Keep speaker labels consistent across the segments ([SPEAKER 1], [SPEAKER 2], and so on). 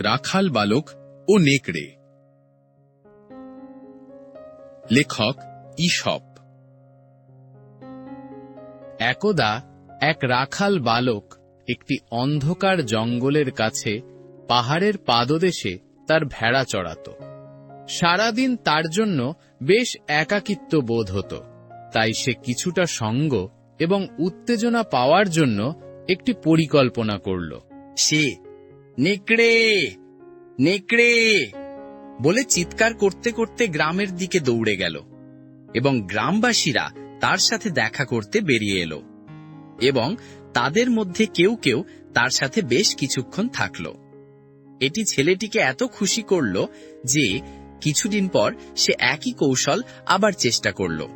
[SPEAKER 1] রাখাল বালক ও নেকড়ে। লেখক ঈশপ
[SPEAKER 2] একদা এক রাখাল বালক একটি অন্ধকার জঙ্গলের কাছে পাহাড়ের পাদদেশে তার ভেড়া চড়াত। সারাদিন তার জন্য বেশ একাকিত্ব বোধ হতো। তাই সে কিছুটা সঙ্গ এবং উত্তেজনা পাওয়ার জন্য একটি পরিকল্পনা করল।
[SPEAKER 3] সে নেকড়ে নেকড়ে বলে চিৎকার করতে করতে গ্রামের দিকে দৌড়ে গেল এবং গ্রামবাসীরা তার সাথে দেখা করতে বেরিয়ে এলো এবং তাদের মধ্যে কেউ কেউ তার সাথে বেশ কিছুক্ষণ থাকল। এটি ছেলেটিকে এত খুশি করল যে কিছুদিন পর সে একই কৌশল আবার চেষ্টা করল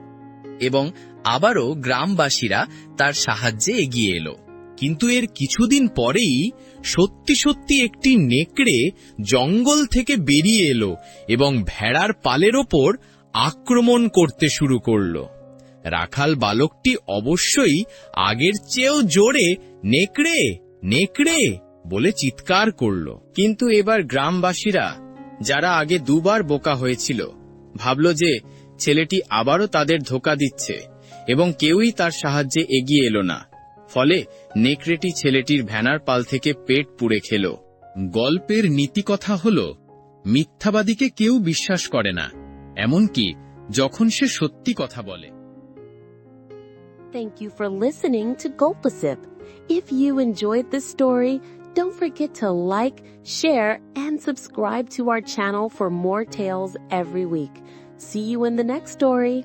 [SPEAKER 3] এবং আবারও গ্রামবাসীরা তার সাহায্যে এগিয়ে এলো।
[SPEAKER 1] কিন্তু এর কিছুদিন পরেই সত্যি সত্যি একটি নেকড়ে জঙ্গল থেকে বেরিয়ে এলো এবং ভেড়ার পালের ওপর আক্রমণ করতে শুরু করল। রাখাল বালকটি অবশ্যই আগের চেয়েও জোরে, নেকড়ে নেকড়ে! বলে চিৎকার করল।
[SPEAKER 2] কিন্তু এবার গ্রামবাসীরা, যারা আগে দুবার বোকা হয়েছিল, ভাবল যে ছেলেটি আবারও তাদের ধোকা দিচ্ছে এবং কেউই তার সাহায্যে এগিয়ে এলো না। ফলে নেকড়েটি ছেলেটির ভ্যানার পাল থেকে পেট পুড়ে খেল
[SPEAKER 1] গল্পের নীতিকথা হল মিথ্যাবাদীকে কেউ বিশ্বাস করে না এমনকি যখন সে সত্যি কথা বলে
[SPEAKER 4] Thank you for listening to Gulpasip. If you enjoyed this story, don't forget to like, share, and subscribe to our channel for more tales every week. See you in the next story.